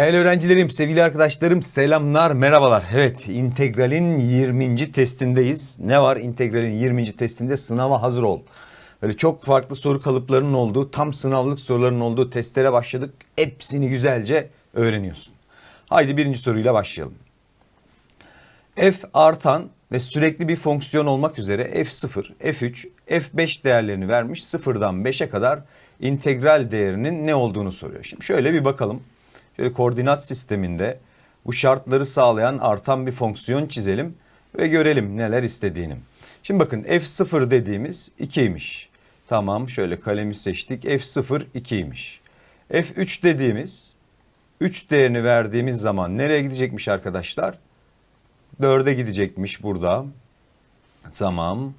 Değerli öğrencilerim, sevgili arkadaşlarım, selamlar, merhabalar. Evet, integralin 20. testindeyiz. Ne var integralin 20. testinde? Sınava hazır ol. Böyle çok farklı soru kalıplarının olduğu, tam sınavlık soruların olduğu testlere başladık. Hepsini güzelce öğreniyorsun. Haydi birinci soruyla başlayalım. f artan ve sürekli bir fonksiyon olmak üzere f0, f3, f5 değerlerini vermiş. Sıfırdan 5'e kadar integral değerinin ne olduğunu soruyor. Şimdi şöyle bir bakalım. Koordinat sisteminde bu şartları sağlayan artan bir fonksiyon çizelim ve görelim neler istediğini. Şimdi bakın f0 dediğimiz 2'ymiş. Tamam şöyle kalemi seçtik. f0 2'ymiş. f3 dediğimiz 3 değerini verdiğimiz zaman nereye gidecekmiş arkadaşlar? 4'e gidecekmiş burada. Tamam.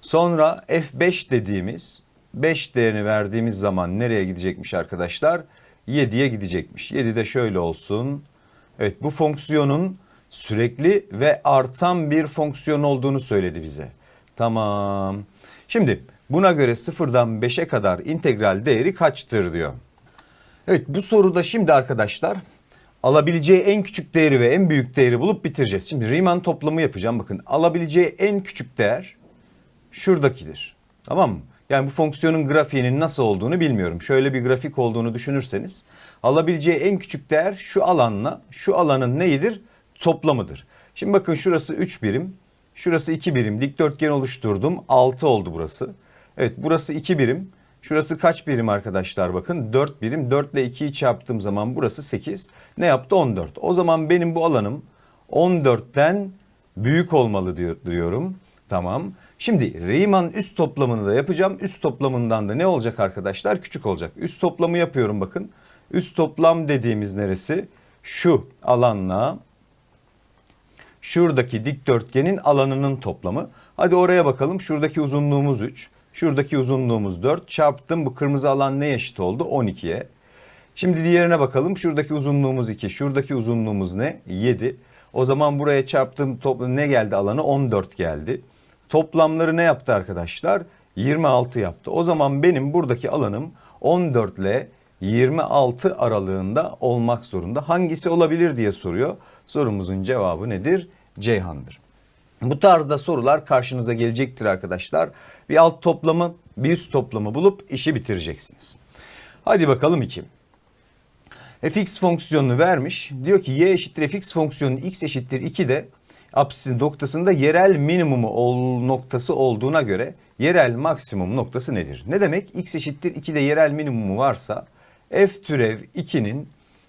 Sonra F5 dediğimiz 5 değerini verdiğimiz zaman nereye gidecekmiş arkadaşlar? 7'ye gidecekmiş. 7 de şöyle olsun. Evet bu fonksiyonun sürekli ve artan bir fonksiyon olduğunu söyledi bize. Tamam. Şimdi buna göre sıfırdan 5'e kadar integral değeri kaçtır diyor. Evet bu soruda şimdi arkadaşlar alabileceği en küçük değeri ve en büyük değeri bulup bitireceğiz. Şimdi Riemann toplamı yapacağım. Bakın alabileceği en küçük değer şuradakidir. Tamam mı? Yani bu fonksiyonun grafiğinin nasıl olduğunu bilmiyorum. Şöyle bir grafik olduğunu düşünürseniz alabileceği en küçük değer şu alanla şu alanın neyidir? Toplamıdır. Şimdi bakın şurası 3 birim, şurası 2 birim. Dikdörtgen oluşturdum. 6 oldu burası. Evet burası 2 birim. Şurası kaç birim arkadaşlar bakın 4 birim 4 ile 2'yi çarptığım zaman burası 8 ne yaptı 14 o zaman benim bu alanım 14'ten büyük olmalı diyor, diyorum tamam şimdi Riemann üst toplamını da yapacağım üst toplamından da ne olacak arkadaşlar küçük olacak üst toplamı yapıyorum bakın üst toplam dediğimiz neresi şu alanla şuradaki dikdörtgenin alanının toplamı hadi oraya bakalım şuradaki uzunluğumuz 3 Şuradaki uzunluğumuz 4. Çarptım bu kırmızı alan ne eşit oldu? 12'ye. Şimdi diğerine bakalım. Şuradaki uzunluğumuz 2. Şuradaki uzunluğumuz ne? 7. O zaman buraya çarptığım toplam ne geldi alanı? 14 geldi. Toplamları ne yaptı arkadaşlar? 26 yaptı. O zaman benim buradaki alanım 14 ile 26 aralığında olmak zorunda. Hangisi olabilir diye soruyor. Sorumuzun cevabı nedir? Ceyhan'dır. Bu tarzda sorular karşınıza gelecektir arkadaşlar. Bir alt toplamı, bir üst toplamı bulup işi bitireceksiniz. Hadi bakalım 2. fx fonksiyonunu vermiş. Diyor ki y eşittir fx fonksiyonun x eşittir 2 de apsisin noktasında yerel minimumu ol, noktası olduğuna göre yerel maksimum noktası nedir? Ne demek? x eşittir 2 de yerel minimumu varsa f türev 2'nin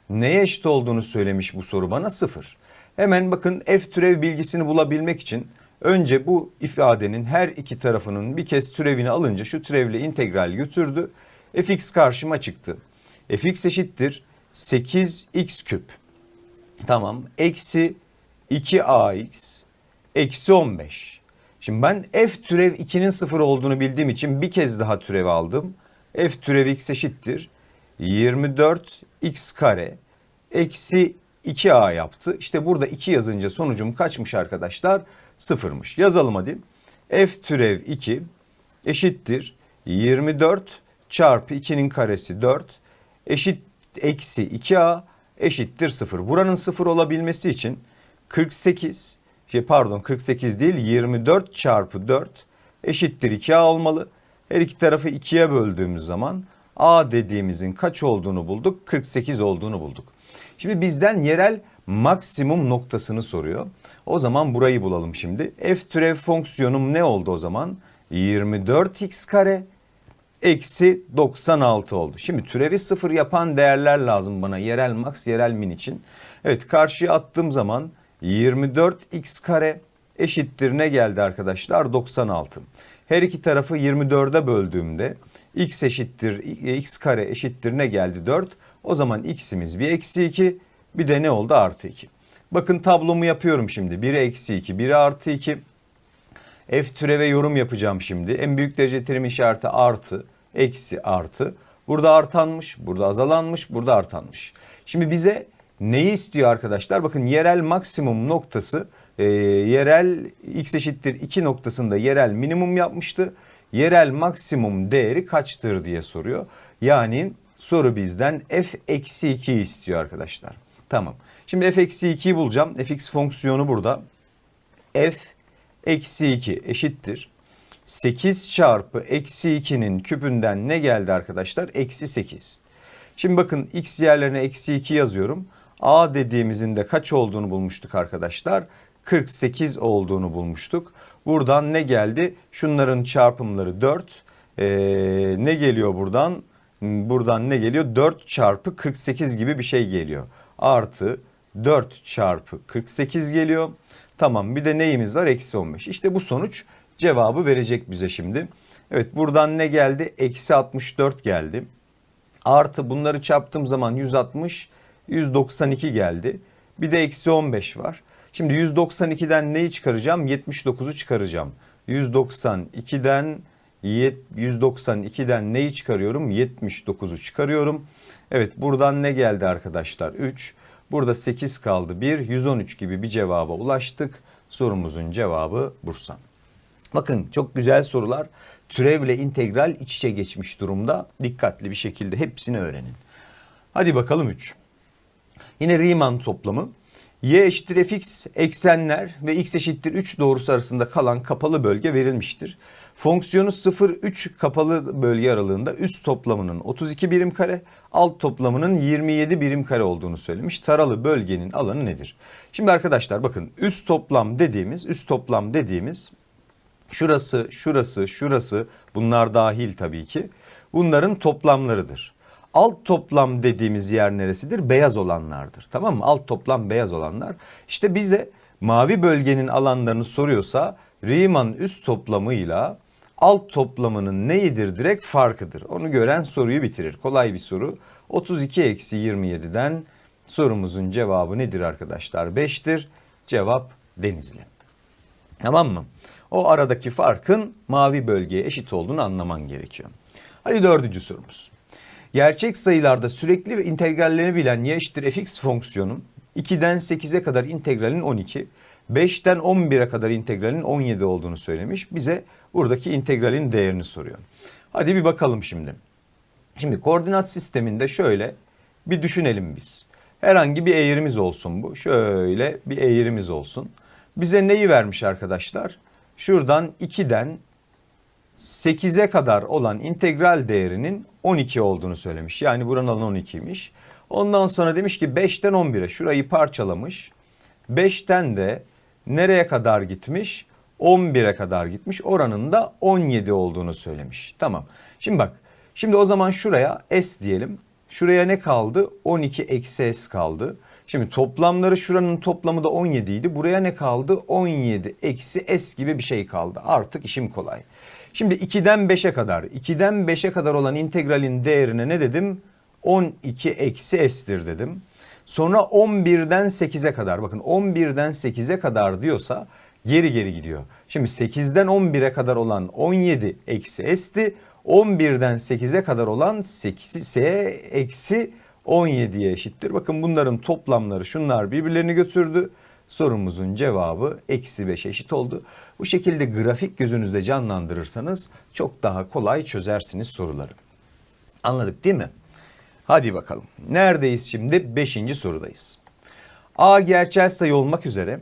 neye eşit olduğunu söylemiş bu soru bana 0. Hemen bakın f türev bilgisini bulabilmek için önce bu ifadenin her iki tarafının bir kez türevini alınca şu türevle integral götürdü. fx karşıma çıktı. fx eşittir 8x küp. Tamam. Eksi 2ax eksi 15. Şimdi ben f türev 2'nin sıfır olduğunu bildiğim için bir kez daha türev aldım. f türev x eşittir 24x kare eksi 2a yaptı. İşte burada 2 yazınca sonucum kaçmış arkadaşlar? Sıfırmış. Yazalım hadi. f türev 2 eşittir 24 çarpı 2'nin karesi 4 eşit eksi 2a eşittir 0. Buranın 0 olabilmesi için 48 şey pardon 48 değil 24 çarpı 4 eşittir 2a olmalı. Her iki tarafı 2'ye böldüğümüz zaman a dediğimizin kaç olduğunu bulduk? 48 olduğunu bulduk. Şimdi bizden yerel maksimum noktasını soruyor. O zaman burayı bulalım şimdi. F türev fonksiyonum ne oldu o zaman? 24x kare eksi 96 oldu. Şimdi türevi sıfır yapan değerler lazım bana yerel max yerel min için. Evet karşıya attığım zaman 24x kare eşittir ne geldi arkadaşlar 96. Her iki tarafı 24'e böldüğümde x eşittir x kare eşittir ne geldi 4. O zaman x'imiz bir eksi 2 bir de ne oldu artı 2. Bakın tablomu yapıyorum şimdi. 1'e eksi 2 1'e artı 2. F türeve yorum yapacağım şimdi. En büyük derece terim işareti artı, eksi artı. Burada artanmış, burada azalanmış, burada artanmış. Şimdi bize neyi istiyor arkadaşlar? Bakın yerel maksimum noktası e, yerel x eşittir 2 noktasında yerel minimum yapmıştı. Yerel maksimum değeri kaçtır diye soruyor. Yani soru bizden f eksi 2 istiyor arkadaşlar. Tamam. Şimdi f eksi 2'yi bulacağım. fx fonksiyonu burada. f eksi 2 eşittir. 8 çarpı eksi 2'nin küpünden ne geldi arkadaşlar? Eksi 8. Şimdi bakın x yerlerine eksi 2 yazıyorum. A dediğimizin de kaç olduğunu bulmuştuk arkadaşlar? 48 olduğunu bulmuştuk. Buradan ne geldi? Şunların çarpımları 4. Ee, ne geliyor buradan? Buradan ne geliyor? 4 çarpı 48 gibi bir şey geliyor. Artı 4 çarpı 48 geliyor. Tamam bir de neyimiz var? Eksi 15. İşte bu sonuç cevabı verecek bize şimdi. Evet buradan ne geldi? Eksi 64 geldi. Artı bunları çarptığım zaman 160, 192 geldi. Bir de eksi 15 var. Şimdi 192'den neyi çıkaracağım? 79'u çıkaracağım. 192'den 192'den neyi çıkarıyorum? 79'u çıkarıyorum. Evet buradan ne geldi arkadaşlar? 3. Burada 8 kaldı 1. 113 gibi bir cevaba ulaştık. Sorumuzun cevabı Bursa. Bakın çok güzel sorular. Türevle integral iç içe geçmiş durumda. Dikkatli bir şekilde hepsini öğrenin. Hadi bakalım 3. Yine Riemann toplamı. Y eşittir fx eksenler ve x eşittir 3 doğrusu arasında kalan kapalı bölge verilmiştir. Fonksiyonu 0-3 kapalı bölge aralığında üst toplamının 32 birim kare, alt toplamının 27 birim kare olduğunu söylemiş. Taralı bölgenin alanı nedir? Şimdi arkadaşlar bakın üst toplam dediğimiz, üst toplam dediğimiz şurası, şurası, şurası bunlar dahil tabii ki. Bunların toplamlarıdır. Alt toplam dediğimiz yer neresidir? Beyaz olanlardır. Tamam mı? Alt toplam beyaz olanlar. İşte bize mavi bölgenin alanlarını soruyorsa Riemann üst toplamıyla alt toplamının neyidir direkt farkıdır. Onu gören soruyu bitirir. Kolay bir soru. 32 eksi 27'den sorumuzun cevabı nedir arkadaşlar? 5'tir. Cevap Denizli. Tamam mı? O aradaki farkın mavi bölgeye eşit olduğunu anlaman gerekiyor. Hadi dördüncü sorumuz. Gerçek sayılarda sürekli ve integrallerini bilen y eşittir fx fonksiyonun 2'den 8'e kadar integralin 12, 5'ten 11'e kadar integralin 17 olduğunu söylemiş. Bize buradaki integralin değerini soruyor. Hadi bir bakalım şimdi. Şimdi koordinat sisteminde şöyle bir düşünelim biz. Herhangi bir eğrimiz olsun bu. Şöyle bir eğrimiz olsun. Bize neyi vermiş arkadaşlar? Şuradan 2'den 8'e kadar olan integral değerinin 12 olduğunu söylemiş. Yani buranın alanı 12'ymiş. Ondan sonra demiş ki 5'ten 11'e şurayı parçalamış. 5'ten de nereye kadar gitmiş? 11'e kadar gitmiş. Oranın da 17 olduğunu söylemiş. Tamam. Şimdi bak. Şimdi o zaman şuraya S diyelim. Şuraya ne kaldı? 12 eksi S kaldı. Şimdi toplamları şuranın toplamı da 17 idi. Buraya ne kaldı? 17 eksi S gibi bir şey kaldı. Artık işim kolay. Şimdi 2'den 5'e kadar, 2'den 5'e kadar olan integralin değerine ne dedim? 12 eksi s'tir dedim. Sonra 11'den 8'e kadar bakın 11'den 8'e kadar diyorsa geri geri gidiyor. Şimdi 8'den 11'e kadar olan 17 eksi s'ti. 11'den 8'e kadar olan 8 s eksi 17'ye eşittir. Bakın bunların toplamları şunlar birbirlerini götürdü. Sorumuzun cevabı eksi 5 eşit oldu. Bu şekilde grafik gözünüzde canlandırırsanız çok daha kolay çözersiniz soruları. Anladık değil mi? Hadi bakalım. Neredeyiz şimdi? Beşinci sorudayız. A gerçel sayı olmak üzere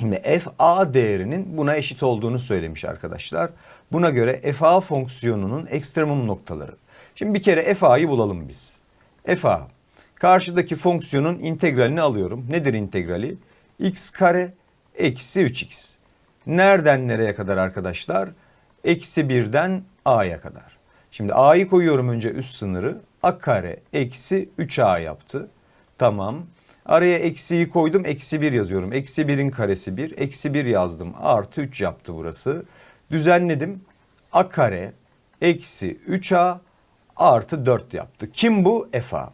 Şimdi f a değerinin buna eşit olduğunu söylemiş arkadaşlar. Buna göre f a fonksiyonunun ekstremum noktaları. Şimdi bir kere f a'yı bulalım biz. f a karşıdaki fonksiyonun integralini alıyorum. Nedir integrali? X kare eksi 3x. Nereden nereye kadar arkadaşlar? Eksi 1'den a'ya kadar. Şimdi a'yı koyuyorum önce üst sınırı. a kare eksi 3a yaptı. Tamam. Araya eksiyi koydum. Eksi 1 yazıyorum. Eksi 1'in karesi 1. Eksi 1 yazdım. Artı 3 yaptı burası. Düzenledim. a kare eksi 3a artı 4 yaptı. Kim bu? fa.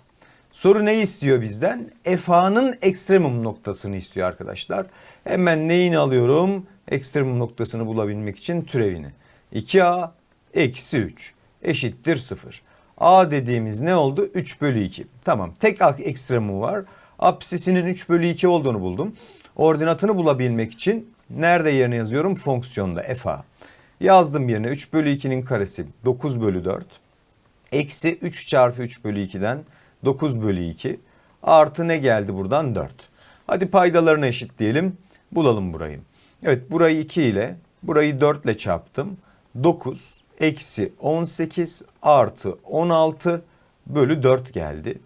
Soru ne istiyor bizden? FA'nın ekstremum noktasını istiyor arkadaşlar. Hemen neyini alıyorum? Ekstremum noktasını bulabilmek için türevini. 2A eksi 3 eşittir 0. A dediğimiz ne oldu? 3 bölü 2. Tamam tek ekstremumu var. Apsisinin 3 bölü 2 olduğunu buldum. Ordinatını bulabilmek için nerede yerine yazıyorum? Fonksiyonda FA. Yazdım yerine 3 bölü 2'nin karesi 9 bölü 4. Eksi 3 çarpı 3 bölü 2'den 9 bölü 2 Artı ne geldi buradan? 4. Hadi paydalarını eşitleyelim. Bulalım burayı. Evet burayı 2 ile burayı 4 ile çarptım. 9 eksi 18 artı 16 bölü 4 geldi.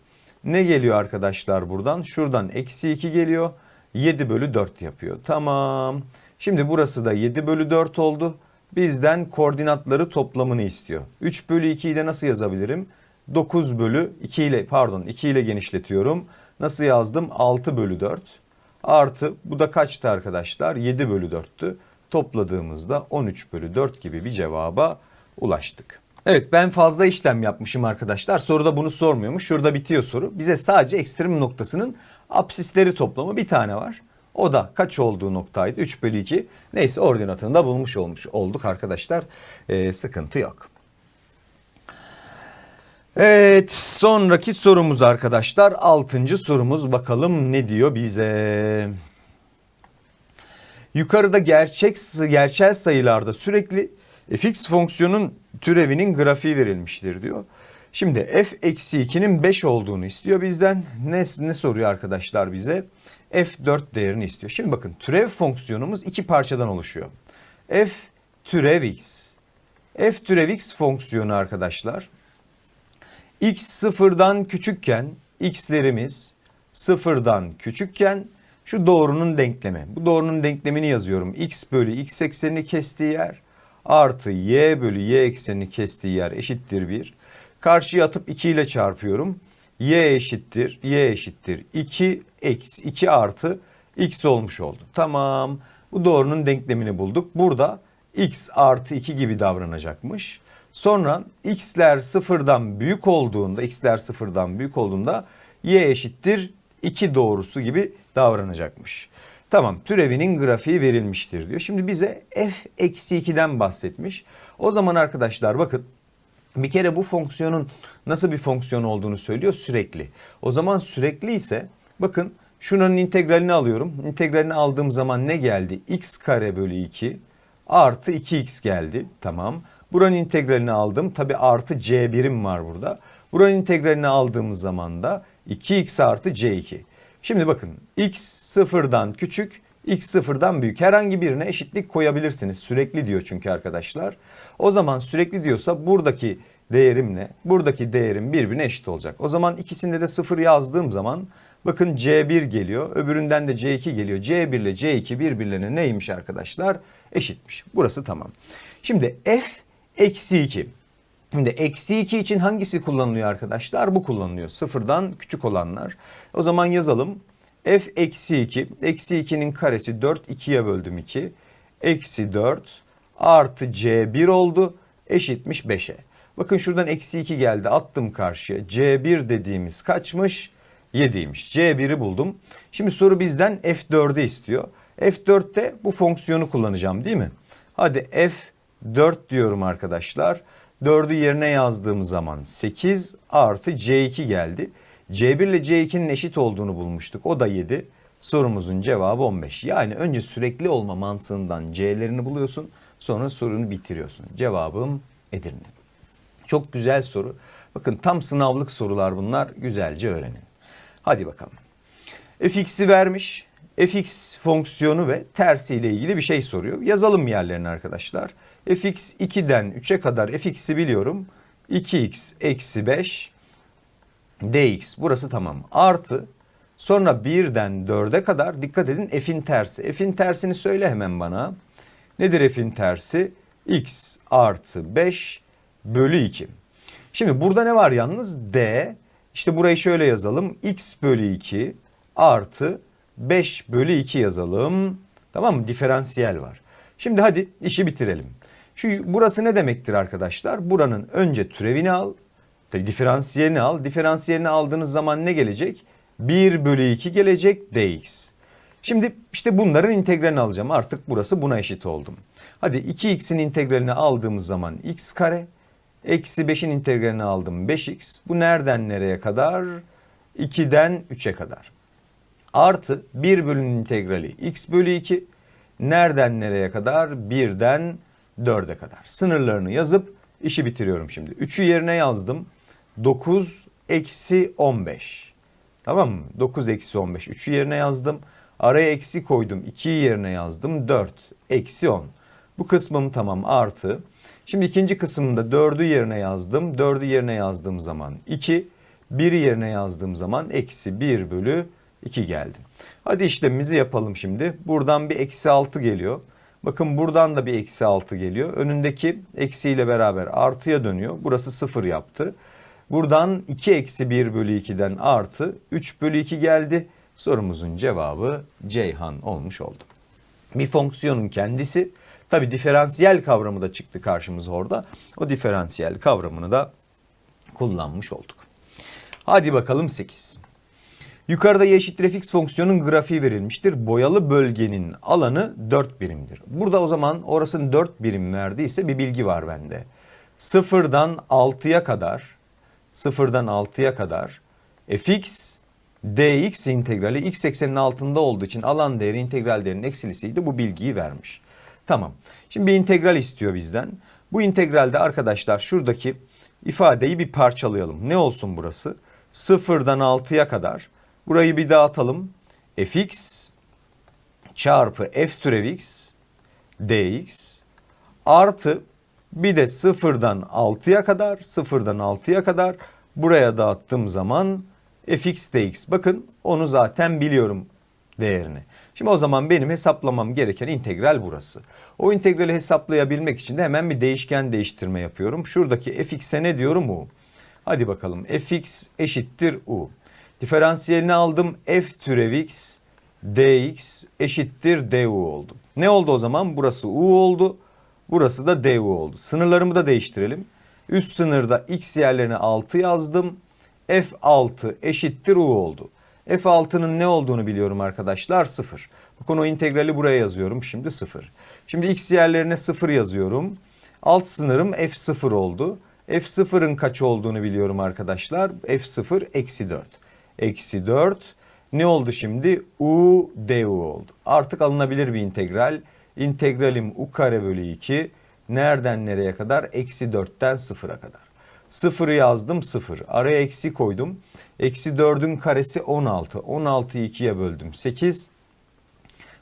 Ne geliyor arkadaşlar buradan? Şuradan eksi 2 geliyor. 7 bölü 4 yapıyor. Tamam. Şimdi burası da 7 bölü 4 oldu. Bizden koordinatları toplamını istiyor. 3 bölü 2'yi de nasıl yazabilirim? 9 bölü 2 ile pardon 2 ile genişletiyorum. Nasıl yazdım? 6 bölü 4 artı bu da kaçtı arkadaşlar? 7 bölü 4'tü. Topladığımızda 13 bölü 4 gibi bir cevaba ulaştık. Evet ben fazla işlem yapmışım arkadaşlar. Soruda bunu sormuyormuş. Şurada bitiyor soru. Bize sadece ekstrem noktasının apsisleri toplamı bir tane var. O da kaç olduğu noktaydı? 3 bölü 2. Neyse ordinatını da bulmuş olmuş olduk arkadaşlar. Ee, sıkıntı yok. Evet sonraki sorumuz arkadaşlar. Altıncı sorumuz bakalım ne diyor bize. Yukarıda gerçek gerçel sayılarda sürekli fx fonksiyonun türevinin grafiği verilmiştir diyor. Şimdi f eksi 2'nin 5 olduğunu istiyor bizden. Ne, ne soruyor arkadaşlar bize? f4 değerini istiyor. Şimdi bakın türev fonksiyonumuz iki parçadan oluşuyor. f türev x. f türev x fonksiyonu arkadaşlar. X sıfırdan küçükken x'lerimiz sıfırdan küçükken şu doğrunun denklemi. Bu doğrunun denklemini yazıyorum. x bölü x eksenini kestiği yer artı y bölü y eksenini kestiği yer eşittir 1. Karşıya atıp 2 ile çarpıyorum. y eşittir y eşittir 2 eksi 2 artı x olmuş oldu. Tamam bu doğrunun denklemini bulduk. Burada x artı 2 gibi davranacakmış. Sonra x'ler sıfırdan büyük olduğunda x'ler sıfırdan büyük olduğunda y eşittir 2 doğrusu gibi davranacakmış. Tamam türevinin grafiği verilmiştir diyor. Şimdi bize f eksi 2'den bahsetmiş. O zaman arkadaşlar bakın bir kere bu fonksiyonun nasıl bir fonksiyon olduğunu söylüyor sürekli. O zaman sürekli ise bakın şunun integralini alıyorum. İntegralini aldığım zaman ne geldi? x kare bölü 2 artı 2x geldi. Tamam. Buranın integralini aldım. Tabi artı c birim var burada. Buranın integralini aldığımız zaman da 2x artı c2. Şimdi bakın x sıfırdan küçük, x sıfırdan büyük. Herhangi birine eşitlik koyabilirsiniz. Sürekli diyor çünkü arkadaşlar. O zaman sürekli diyorsa buradaki değerimle buradaki değerim birbirine eşit olacak. O zaman ikisinde de sıfır yazdığım zaman bakın C1 geliyor. Öbüründen de C2 geliyor. C1 ile C2 birbirlerine neymiş arkadaşlar? Eşitmiş. Burası tamam. Şimdi f eksi 2. Şimdi eksi 2 için hangisi kullanılıyor arkadaşlar? Bu kullanılıyor. Sıfırdan küçük olanlar. O zaman yazalım. f eksi 2. Eksi 2'nin karesi 4. 2'ye böldüm 2. Eksi 4 artı c1 oldu. Eşitmiş 5'e. Bakın şuradan eksi 2 geldi. Attım karşıya. c1 dediğimiz kaçmış? 7'ymiş. c1'i buldum. Şimdi soru bizden f4'ü istiyor. f4'te bu fonksiyonu kullanacağım değil mi? Hadi f4 diyorum arkadaşlar. 4'ü yerine yazdığım zaman 8 artı C2 geldi. C1 ile C2'nin eşit olduğunu bulmuştuk. O da 7. Sorumuzun cevabı 15. Yani önce sürekli olma mantığından C'lerini buluyorsun. Sonra sorunu bitiriyorsun. Cevabım Edirne. Çok güzel soru. Bakın tam sınavlık sorular bunlar. Güzelce öğrenin. Hadi bakalım. fx'i vermiş. fx fonksiyonu ve tersiyle ilgili bir şey soruyor. Yazalım yerlerini arkadaşlar fx 2'den 3'e kadar fx'i biliyorum. 2x eksi 5 dx burası tamam. Artı sonra 1'den 4'e kadar dikkat edin f'in tersi. F'in tersini söyle hemen bana. Nedir f'in tersi? x artı 5 bölü 2. Şimdi burada ne var yalnız? d. İşte burayı şöyle yazalım. x bölü 2 artı 5 bölü 2 yazalım. Tamam mı? Diferansiyel var. Şimdi hadi işi bitirelim. Şu burası ne demektir arkadaşlar? Buranın önce türevini al, diferansiyelini al. Diferansiyelini aldığınız zaman ne gelecek? 1 bölü 2 gelecek dx. Şimdi işte bunların integralini alacağım. Artık burası buna eşit oldum. Hadi 2x'in integralini aldığımız zaman x kare. Eksi 5'in integralini aldım 5x. Bu nereden nereye kadar? 2'den 3'e kadar. Artı 1 bölünün integrali x bölü 2. Nereden nereye kadar? 1'den 4'e kadar. Sınırlarını yazıp işi bitiriyorum şimdi. 3'ü yerine yazdım. 9 eksi 15. Tamam mı? 9 eksi 15. 3'ü yerine yazdım. Araya eksi koydum. 2'yi yerine yazdım. 4 eksi 10. Bu kısmım tamam artı. Şimdi ikinci kısımda 4'ü yerine yazdım. 4'ü yerine yazdığım zaman 2. 1'i yerine yazdığım zaman eksi 1 bölü 2 geldi. Hadi işlemimizi yapalım şimdi. Buradan bir eksi 6 geliyor. Bakın buradan da bir eksi 6 geliyor. Önündeki eksiyle beraber artıya dönüyor. Burası 0 yaptı. Buradan 2 eksi 1 bölü 2'den artı 3 bölü 2 geldi. Sorumuzun cevabı Ceyhan olmuş oldu. Bir fonksiyonun kendisi tabi diferansiyel kavramı da çıktı karşımıza orada. O diferansiyel kavramını da kullanmış olduk. Hadi bakalım 8. Yukarıda y eşittir fx fonksiyonun grafiği verilmiştir. Boyalı bölgenin alanı 4 birimdir. Burada o zaman orasının 4 birim verdiyse bir bilgi var bende. Sıfırdan 6'ya kadar sıfırdan 6'ya kadar fx dx integrali x eksenin altında olduğu için alan değeri integral değerinin eksilisiydi. Bu bilgiyi vermiş. Tamam. Şimdi bir integral istiyor bizden. Bu integralde arkadaşlar şuradaki ifadeyi bir parçalayalım. Ne olsun burası? Sıfırdan 6'ya kadar. Burayı bir dağıtalım. fx çarpı f türev x dx artı bir de sıfırdan 6'ya kadar sıfırdan 6'ya kadar buraya dağıttığım zaman fx dx. Bakın onu zaten biliyorum değerini. Şimdi o zaman benim hesaplamam gereken integral burası. O integrali hesaplayabilmek için de hemen bir değişken değiştirme yapıyorum. Şuradaki fx'e ne diyorum u? Hadi bakalım fx eşittir u. Diferansiyelini aldım f türev x dx eşittir du oldu. Ne oldu o zaman? Burası u oldu. Burası da du oldu. Sınırlarımı da değiştirelim. Üst sınırda x yerlerine 6 yazdım. f6 eşittir u oldu. f6'nın ne olduğunu biliyorum arkadaşlar 0. Bakın o integrali buraya yazıyorum şimdi 0. Şimdi x yerlerine 0 yazıyorum. Alt sınırım f0 oldu. f0'ın kaç olduğunu biliyorum arkadaşlar. f0 eksi 4. Eksi 4 ne oldu şimdi? u du oldu. Artık alınabilir bir integral. İntegralim u kare bölü 2. Nereden nereye kadar? Eksi 4'ten 0'a kadar. 0'ı yazdım 0. Araya eksi koydum. Eksi 4'ün karesi 16. 16'yı 2'ye böldüm 8.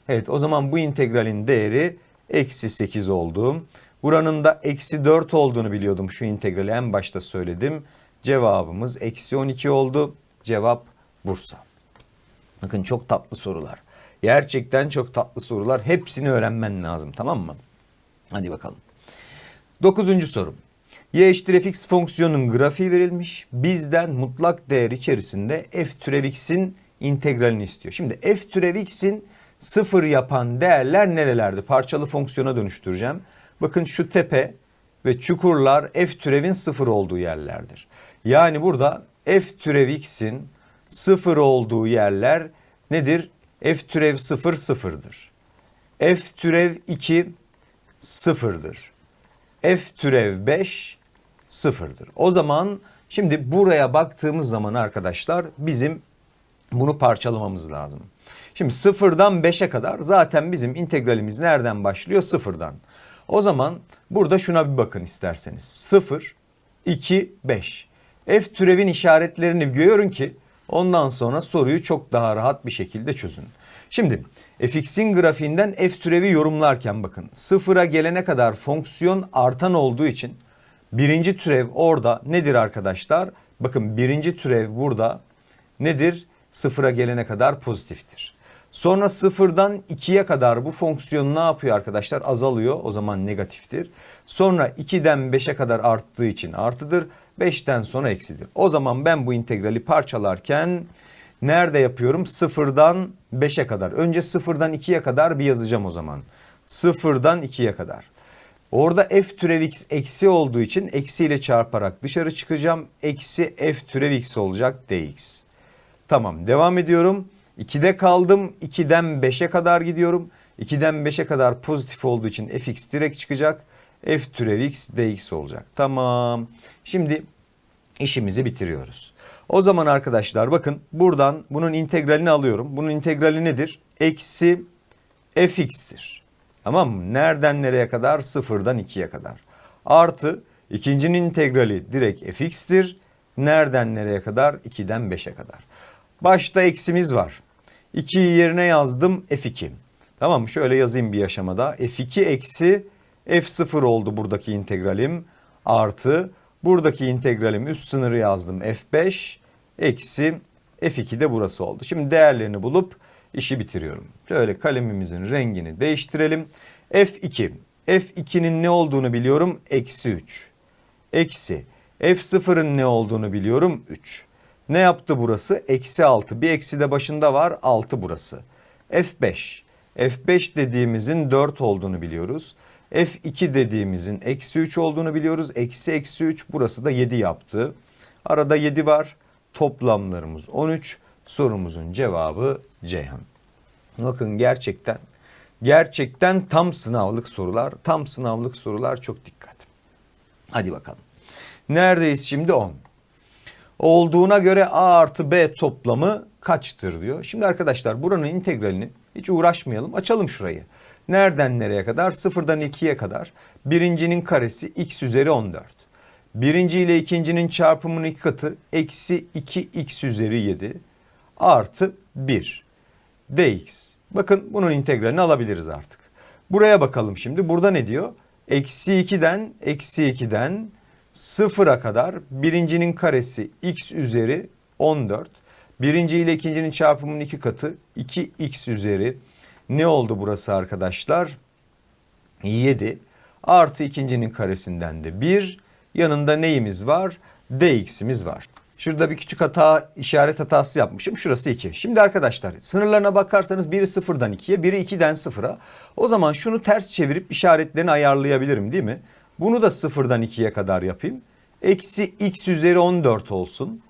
Evet o zaman bu integralin değeri eksi 8 oldu. Buranın da eksi 4 olduğunu biliyordum şu integrali en başta söyledim. Cevabımız eksi 12 oldu. Cevap Bursa. Bakın çok tatlı sorular. Gerçekten çok tatlı sorular. Hepsini öğrenmen lazım tamam mı? Hadi bakalım. Dokuzuncu soru. Y eşittir fx fonksiyonun grafiği verilmiş. Bizden mutlak değer içerisinde f türev x'in integralini istiyor. Şimdi f türev x'in sıfır yapan değerler nerelerde? Parçalı fonksiyona dönüştüreceğim. Bakın şu tepe ve çukurlar f türevin sıfır olduğu yerlerdir. Yani burada f türev x'in sıfır olduğu yerler nedir? F türev sıfır sıfırdır. F türev 2 sıfırdır. F türev 5 sıfırdır. O zaman şimdi buraya baktığımız zaman arkadaşlar bizim bunu parçalamamız lazım. Şimdi sıfırdan 5'e kadar zaten bizim integralimiz nereden başlıyor? Sıfırdan. O zaman burada şuna bir bakın isterseniz. 0, 2, 5. F türevin işaretlerini görün ki ondan sonra soruyu çok daha rahat bir şekilde çözün. Şimdi fx'in grafiğinden f türevi yorumlarken bakın sıfıra gelene kadar fonksiyon artan olduğu için birinci türev orada nedir arkadaşlar? Bakın birinci türev burada nedir? Sıfıra gelene kadar pozitiftir. Sonra sıfırdan 2'ye kadar bu fonksiyon ne yapıyor arkadaşlar? Azalıyor o zaman negatiftir. Sonra 2'den 5'e kadar arttığı için artıdır. 5'ten sonra eksidir. O zaman ben bu integrali parçalarken nerede yapıyorum? Sıfırdan 5'e kadar. Önce sıfırdan 2'ye kadar bir yazacağım o zaman. Sıfırdan 2'ye kadar. Orada f türev x eksi olduğu için eksiyle çarparak dışarı çıkacağım. Eksi f türev x olacak dx. Tamam devam ediyorum. 2'de kaldım. 2'den 5'e kadar gidiyorum. 2'den 5'e kadar pozitif olduğu için fx direkt çıkacak. F türev x dx olacak. Tamam. Şimdi işimizi bitiriyoruz. O zaman arkadaşlar bakın buradan bunun integralini alıyorum. Bunun integrali nedir? Eksi fx'tir. Tamam mı? Nereden nereye kadar? Sıfırdan 2'ye kadar. Artı ikincinin integrali direkt fx'tir. Nereden nereye kadar? 2'den 5'e kadar. Başta eksimiz var. 2'yi yerine yazdım F2. Tamam mı? Şöyle yazayım bir aşamada. F2 eksi F0 oldu buradaki integralim. Artı buradaki integralim üst sınırı yazdım F5 eksi F2 de burası oldu. Şimdi değerlerini bulup işi bitiriyorum. Şöyle kalemimizin rengini değiştirelim. F2. F2'nin ne olduğunu biliyorum. Eksi 3. Eksi. F0'ın ne olduğunu biliyorum. 3. Ne yaptı burası? Eksi 6. Bir eksi de başında var. 6 burası. F5. F5 dediğimizin 4 olduğunu biliyoruz. F2 dediğimizin eksi 3 olduğunu biliyoruz. Eksi eksi 3 burası da 7 yaptı. Arada 7 var. Toplamlarımız 13. Sorumuzun cevabı Ceyhan. Bakın gerçekten gerçekten tam sınavlık sorular. Tam sınavlık sorular çok dikkat. Hadi bakalım. Neredeyiz şimdi 10. Olduğuna göre A artı B toplamı kaçtır diyor. Şimdi arkadaşlar buranın integralini hiç uğraşmayalım. Açalım şurayı. Nereden nereye kadar? Sıfırdan 2'ye kadar. Birincinin karesi x üzeri 14. Birinci ile ikincinin çarpımının iki katı eksi 2x üzeri 7 artı 1 dx. Bakın bunun integralini alabiliriz artık. Buraya bakalım şimdi. Burada ne diyor? Eksi 2'den eksi 2'den sıfıra kadar birincinin karesi x üzeri 14. Birinci ile ikincinin çarpımının iki katı 2x üzeri ne oldu burası arkadaşlar? 7 artı ikincinin karesinden de 1 yanında neyimiz var? dx'imiz var. Şurada bir küçük hata işaret hatası yapmışım. Şurası 2. Şimdi arkadaşlar sınırlarına bakarsanız biri 0'dan 2'ye biri 2'den 0'a. O zaman şunu ters çevirip işaretlerini ayarlayabilirim değil mi? Bunu da 0'dan 2'ye kadar yapayım. Eksi x üzeri 14 olsun.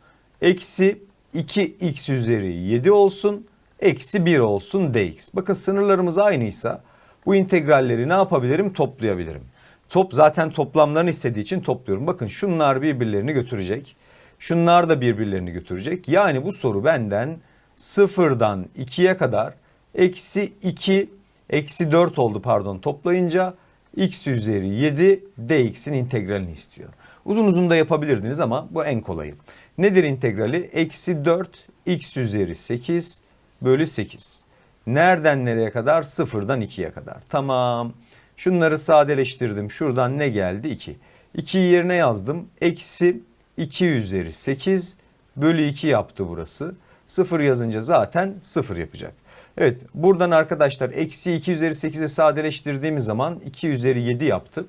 Eksi 2x üzeri 7 olsun. Eksi 1 olsun dx. Bakın sınırlarımız aynıysa bu integralleri ne yapabilirim? Toplayabilirim. Top zaten toplamlarını istediği için topluyorum. Bakın şunlar birbirlerini götürecek. Şunlar da birbirlerini götürecek. Yani bu soru benden sıfırdan 2'ye kadar eksi 2 eksi 4 oldu pardon toplayınca x üzeri 7 dx'in integralini istiyor. Uzun uzun da yapabilirdiniz ama bu en kolayı. Nedir integrali? Eksi 4 x üzeri 8 bölü 8. Nereden nereye kadar? Sıfırdan 2'ye kadar. Tamam. Şunları sadeleştirdim. Şuradan ne geldi? 2. 2'yi yerine yazdım. Eksi 2 üzeri 8 bölü 2 yaptı burası. 0 yazınca zaten 0 yapacak. Evet buradan arkadaşlar eksi 2 üzeri 8'i sadeleştirdiğimiz zaman 2 üzeri 7 yaptı.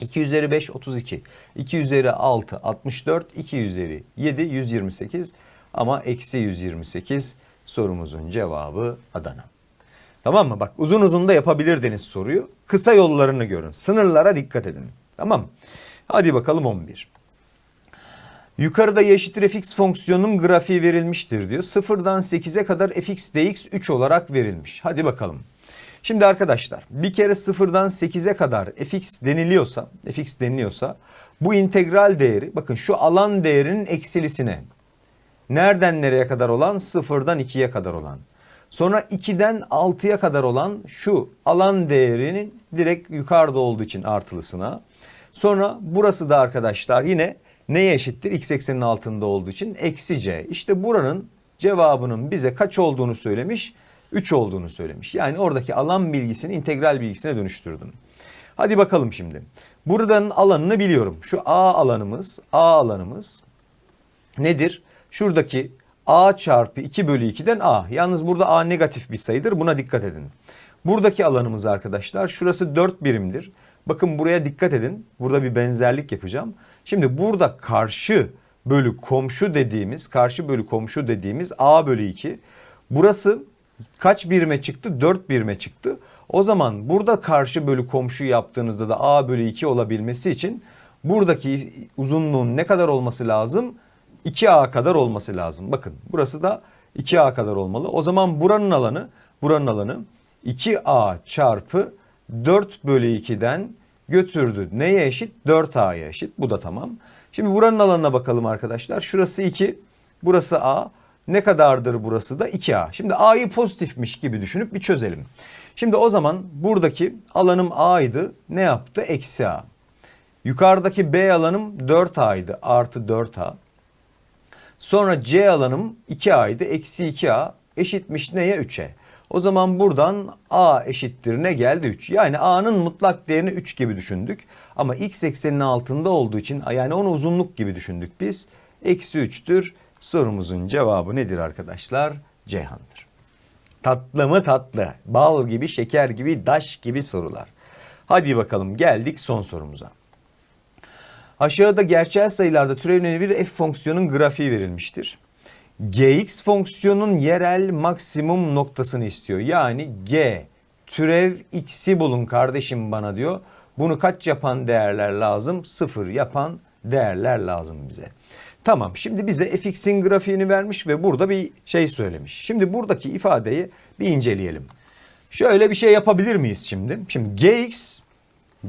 2 üzeri 5 32. 2 üzeri 6 64. 2 üzeri 7 128. Ama eksi 128 sorumuzun cevabı Adana. Tamam mı? Bak uzun uzun da yapabilirdiniz soruyu. Kısa yollarını görün. Sınırlara dikkat edin. Tamam mı? Hadi bakalım 11. Yukarıda y fx fonksiyonunun grafiği verilmiştir diyor. Sıfırdan 8'e kadar fx dx 3 olarak verilmiş. Hadi bakalım. Şimdi arkadaşlar bir kere sıfırdan 8'e kadar fx deniliyorsa, fx deniliyorsa bu integral değeri bakın şu alan değerinin eksilisine nereden nereye kadar olan sıfırdan 2'ye kadar olan. Sonra 2'den 6'ya kadar olan şu alan değerinin direkt yukarıda olduğu için artılısına. Sonra burası da arkadaşlar yine neye eşittir? X eksenin altında olduğu için eksi c. İşte buranın cevabının bize kaç olduğunu söylemiş? 3 olduğunu söylemiş. Yani oradaki alan bilgisini integral bilgisine dönüştürdüm. Hadi bakalım şimdi. Buradan alanını biliyorum. Şu A alanımız, A alanımız nedir? Şuradaki A çarpı 2 bölü 2'den A. Yalnız burada A negatif bir sayıdır. Buna dikkat edin. Buradaki alanımız arkadaşlar şurası 4 birimdir. Bakın buraya dikkat edin. Burada bir benzerlik yapacağım. Şimdi burada karşı bölü komşu dediğimiz, karşı bölü komşu dediğimiz A bölü 2. Burası kaç birime çıktı? 4 birime çıktı. O zaman burada karşı bölü komşu yaptığınızda da A bölü 2 olabilmesi için buradaki uzunluğun ne kadar olması lazım? 2A kadar olması lazım. Bakın burası da 2A kadar olmalı. O zaman buranın alanı, buranın alanı 2A çarpı 4 bölü 2'den götürdü. Neye eşit? 4A'ya eşit. Bu da tamam. Şimdi buranın alanına bakalım arkadaşlar. Şurası 2, burası A. Ne kadardır burası da 2A. Şimdi A'yı pozitifmiş gibi düşünüp bir çözelim. Şimdi o zaman buradaki alanım A'ydı. Ne yaptı? Eksi A. Yukarıdaki B alanım 4A'ydı. Artı 4A. Sonra C alanım 2A'ydı. Eksi 2A eşitmiş neye? 3'e. O zaman buradan A eşittir ne geldi? 3. Yani A'nın mutlak değerini 3 gibi düşündük. Ama x ekseninin altında olduğu için yani onu uzunluk gibi düşündük biz. Eksi 3'tür. Sorumuzun cevabı nedir arkadaşlar? Ceyhan'dır. Tatlı mı tatlı? Bal gibi, şeker gibi, daş gibi sorular. Hadi bakalım geldik son sorumuza. Aşağıda gerçel sayılarda türevlenen bir f fonksiyonun grafiği verilmiştir. gx fonksiyonun yerel maksimum noktasını istiyor. Yani g türev x'i bulun kardeşim bana diyor. Bunu kaç yapan değerler lazım? Sıfır yapan değerler lazım bize. Tamam şimdi bize fx'in grafiğini vermiş ve burada bir şey söylemiş. Şimdi buradaki ifadeyi bir inceleyelim. Şöyle bir şey yapabilir miyiz şimdi? Şimdi gx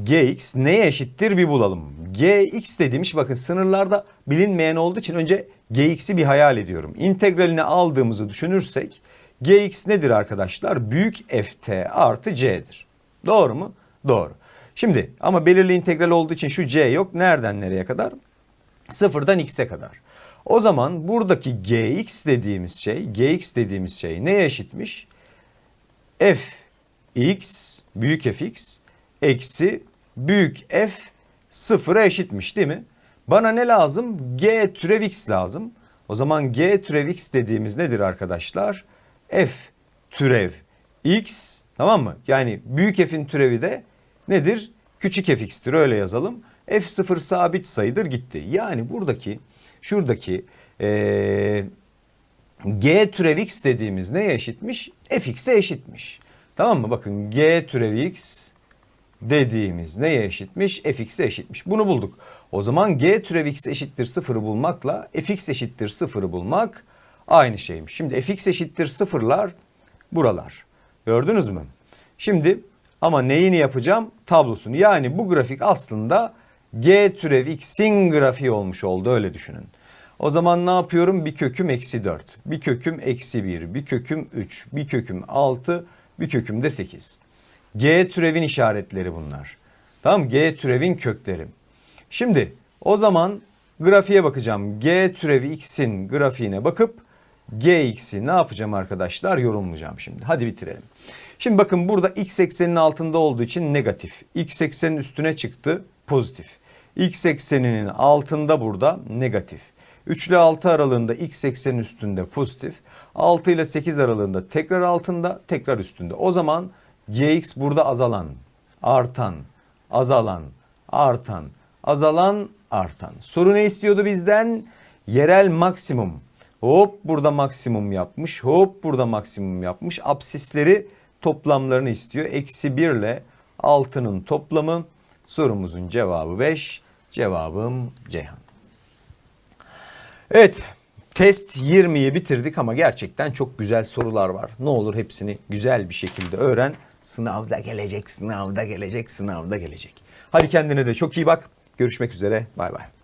gx neye eşittir bir bulalım. gx dediğimiz bakın sınırlarda bilinmeyen olduğu için önce gx'i bir hayal ediyorum. İntegralini aldığımızı düşünürsek gx nedir arkadaşlar? Büyük ft artı c'dir. Doğru mu? Doğru. Şimdi ama belirli integral olduğu için şu c yok. Nereden nereye kadar? Sıfırdan x'e kadar. O zaman buradaki gx dediğimiz şey, gx dediğimiz şey neye eşitmiş? f x büyük fx eksi büyük f sıfıra eşitmiş değil mi? Bana ne lazım? G türev x lazım. O zaman G türev x dediğimiz nedir arkadaşlar? F türev x tamam mı? Yani büyük f'in türevi de nedir? Küçük fx'tir öyle yazalım. F sıfır sabit sayıdır gitti. Yani buradaki şuradaki ee, G türev x dediğimiz neye eşitmiş? fx'e eşitmiş. Tamam mı? Bakın G türev x dediğimiz neye eşitmiş? fx'e eşitmiş. Bunu bulduk. O zaman g türev x eşittir sıfırı bulmakla fx eşittir sıfırı bulmak aynı şeymiş. Şimdi fx eşittir sıfırlar buralar. Gördünüz mü? Şimdi ama neyini yapacağım? Tablosunu. Yani bu grafik aslında g türev x'in grafiği olmuş oldu öyle düşünün. O zaman ne yapıyorum? Bir köküm eksi 4, bir köküm eksi 1, bir köküm 3, bir köküm 6, bir köküm de 8. G türevin işaretleri bunlar. Tamam G türevin kökleri. Şimdi o zaman grafiğe bakacağım. G türevi x'in grafiğine bakıp gx'i ne yapacağım arkadaşlar? Yorumlayacağım şimdi. Hadi bitirelim. Şimdi bakın burada x eksenin altında olduğu için negatif. X eksenin üstüne çıktı pozitif. X ekseninin altında burada negatif. 3 ile 6 aralığında x eksenin üstünde pozitif. 6 ile 8 aralığında tekrar altında tekrar üstünde. O zaman gx burada azalan, artan, azalan, artan, azalan, artan. Soru ne istiyordu bizden? Yerel maksimum. Hop burada maksimum yapmış. Hop burada maksimum yapmış. Absisleri toplamlarını istiyor. Eksi 1 ile 6'nın toplamı. Sorumuzun cevabı 5. Cevabım Ceyhan. Evet test 20'yi bitirdik ama gerçekten çok güzel sorular var. Ne olur hepsini güzel bir şekilde öğren. Sınavda gelecek, sınavda gelecek, sınavda gelecek. Hadi kendine de çok iyi bak. Görüşmek üzere. Bay bay.